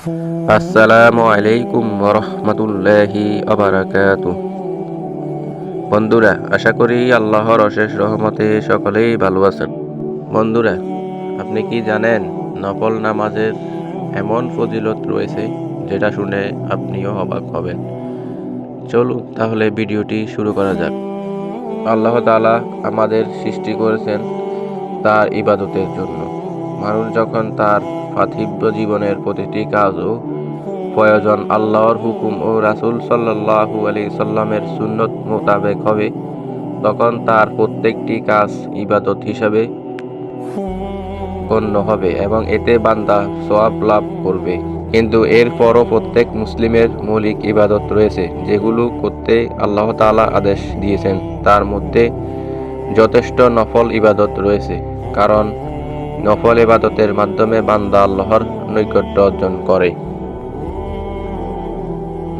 আসসালামু আলাইকুম রহমতুল্লাহি বন্ধুরা, আশা করি আল্লাহর অশেষ রহমতে সকলেই ভালো আছেন। বন্ধুরা, আপনি কি জানেন নফল নামাজের এমন ফজিলত রয়েছে যেটা শুনে আপনিও অবাক হবেন? চলুন তাহলে ভিডিওটি শুরু করা যাক। আল্লাহ তাআলা আমাদের সৃষ্টি করেছেন তার ইবাদতের জন্য। মানুষ যখন তার পার্থিব জীবনের প্রতিটি কাজ ও প্রয়োজন। আল্লাহর হুকুম ও রাসূল সাল্লাল্লাহু আলাইহি সাল্লামের সুন্নত মোতাবেক হবে। তখন তার প্রত্যেকটি কাজ ইবাদত হিসাবে গণ্য হবে এবং এতে বান্দা সওয়াব লাভ করবে। কিন্তু এরপরও প্রত্যেক মুসলিমের মৌলিক ইবাদত রয়েছে, যেগুলো করতে আল্লাহ তাআলা আদেশ দিয়েছেন। তার মধ্যে যথেষ্ট নফল ইবাদত রয়েছে, কারণ নফল ইবাদতের মাধ্যমে বান্দা আল্লাহর নৈকট্য অর্জন করে।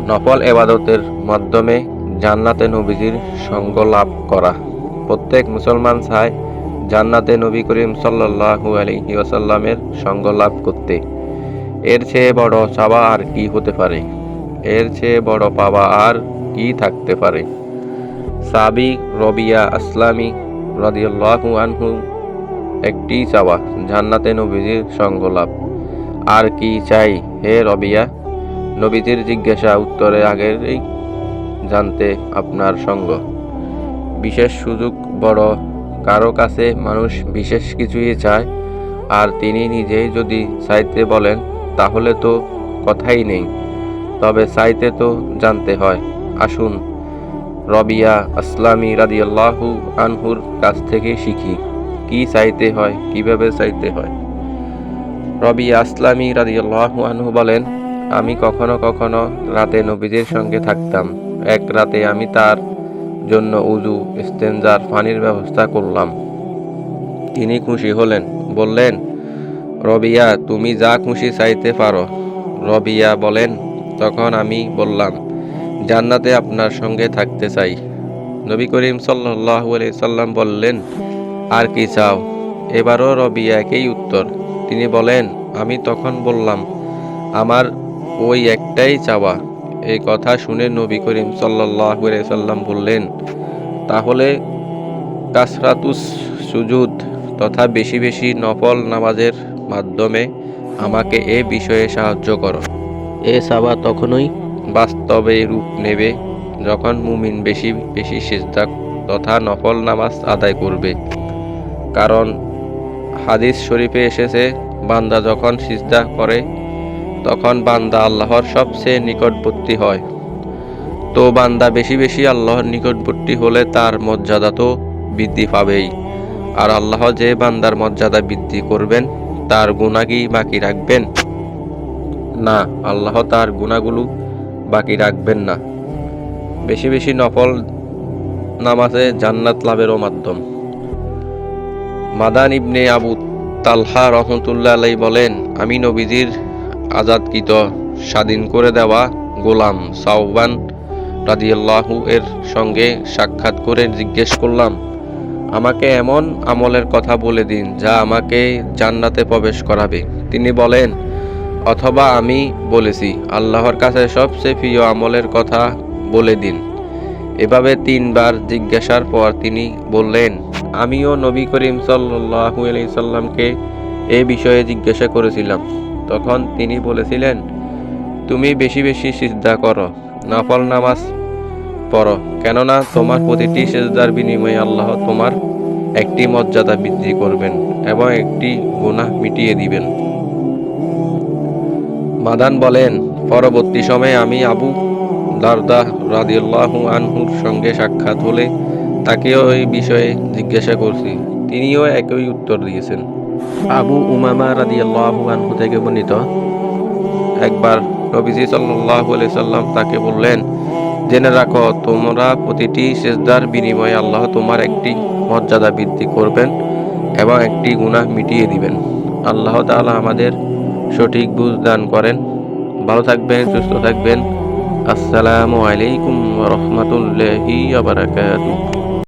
নফল এবাদতের মাধ্যমে জান্নাতে নবীজির সঙ্গ লাভ করা। প্রত্যেক মুসলমান চায় জান্নাতে নবী করিম আলাইহি ওয়াসাল্লামের সঙ্গ লাভ করতে। এর চেয়ে বড় চাওয়া আর কি হতে পারে? এর চেয়ে বড় পাওয়া আর কি থাকতে পারে? সাবি রবিয়া আসলামী রাদিয়াল্লাহু আনহু একটি চাওয়া, জান্নাতে নবীজির সঙ্গ লাভ। আর কি চাই হে রবিয়া? নবীজির জিজ্ঞাসা উত্তরে আগেরই জানতে আপনার সঙ্গ। বিশেষ সুযোগ বড়, কারও কাছে মানুষ বিশেষ কিছুই চায়, আর তিনি নিজেই যদি চাইতে বলেন, তাহলে তো কথাই নেই। তবে চাইতে তো জানতে হয়। আসুন, রবিয়া আসলামী রাদিয়াল্লাহু আনহুর কাছ থেকে শিখি। কি চাইতে হয়, কীভাবে চাইতে হয়। রবি আসলামী রাদিয়াল্লাহু আনহু বলেন, আমি কখনো কখনো রাতে নবীজির সঙ্গে থাকতাম। এক রাতে আমি তার জন্য উজু ইস্তেঞ্জার পানির ব্যবস্থা করলাম। তিনি খুশি হলেন, বললেন, রবিয়া, তুমি যা খুশি চাইতে পারো। রবিয়া বলেন, তখন আমি বললাম, জান্নাতে আপনার সঙ্গে থাকতে চাই। নবী করিম সাল্লাহ সাল্লাম বললেন আর কি চাও? এবারও রবি একই উত্তর। তিনি বলেন, আমি তখন বললাম, আমার ওই একটাই চাওয়া। এই কথা শুনে নবী করিম সাল্লাহ সাল্লাম বললেন, তাহলে কাসরাতুস সুজুদ তথা বেশি বেশি নফল নামাজের মাধ্যমে আমাকে এ বিষয়ে সাহায্য করো। এ চাওয়া তখনই বাস্তবে রূপ নেবে যখন মুমিন বেশি বেশি সিজদা তথা নফল নামাজ আদায় করবে। কারণ হাদিস শরীফে এসেছে, বান্দা যখন সিজদা করে, তখন বান্দা আল্লাহর সবচেয়ে নিকটবর্তী হয়। তো বান্দা বেশি বেশি আল্লাহর নিকটবর্তী হলে তার মর্যাদা তো বৃদ্ধি পাবেই। আর আল্লাহ যে বান্দার মর্যাদা বৃদ্ধি করবেন, তার গুণা কি বাকি রাখবেন। না, আল্লাহ তার গুণাগুলো বাকি রাখবেন না। বেশি বেশি নফল নামাজে জান্নাত লাভেরও মাধ্যম। মাদান ইবনে আবু তালহা রহমতুল্লাহ আলাই বলেন, আমি নবীজির আজাদকৃত স্বাধীন করে দেওয়া গোলাম সাউবান রাদিয়াল্লাহু এর সঙ্গে সাক্ষাৎ করে জিজ্ঞেস করলাম, আমাকে এমন আমলের কথা বলে দিন যা আমাকে জান্নাতে প্রবেশ করাবে। তিনি বলেন, অথবা আমি বলেছি, আল্লাহর কাছে সবচেয়ে প্রিয় আমলের কথা বলে দিন। এভাবে তিনবার জিজ্ঞাসার পর তিনি বললেন আমিও নবী করিম সাল্লাহু সাল্লামকে এ বিষয়ে জিজ্ঞাসা করেছিলাম। তখন তিনি বলেছিলেন, তুমি বেশি বেশি সিজদা করো, নাফল নামাজ পড়ো, কেননা তোমার প্রতিটি সেজদার বিনিময়ে আল্লাহ তোমার একটি মর্যাদা বৃদ্ধি করবেন এবং একটি গুনাহ মিটিয়ে দিবেন। মাদান বলেন, পরবর্তী সময়ে আমি আবু দারদা রাদিয়াল্লাহু আনহুর সঙ্গে সাক্ষাৎ হলে তাকেও এই বিষয়ে জিজ্ঞাসা করছি। তিনিও একই উত্তর দিয়েছেন। আবু উমামা রাদিয়াল্লাহু আনহু থেকে বর্ণিত। একবার নবীজি আলাইহি সাল্লাম তাকে বললেন, জেনে রাখো, তোমরা প্রতিটি সেজদার বিনিময়ে আল্লাহ তোমার একটি মর্যাদা বৃদ্ধি করবেন এবং একটি গুনাহ মিটিয়ে দিবেন। আল্লাহ তাআলা আমাদের সঠিক বুঝ দান করেন। ভালো থাকবেন, সুস্থ থাকবেন। আসসালামু আলাইকুম রহমতুল্লাহি বারাকাতুহু।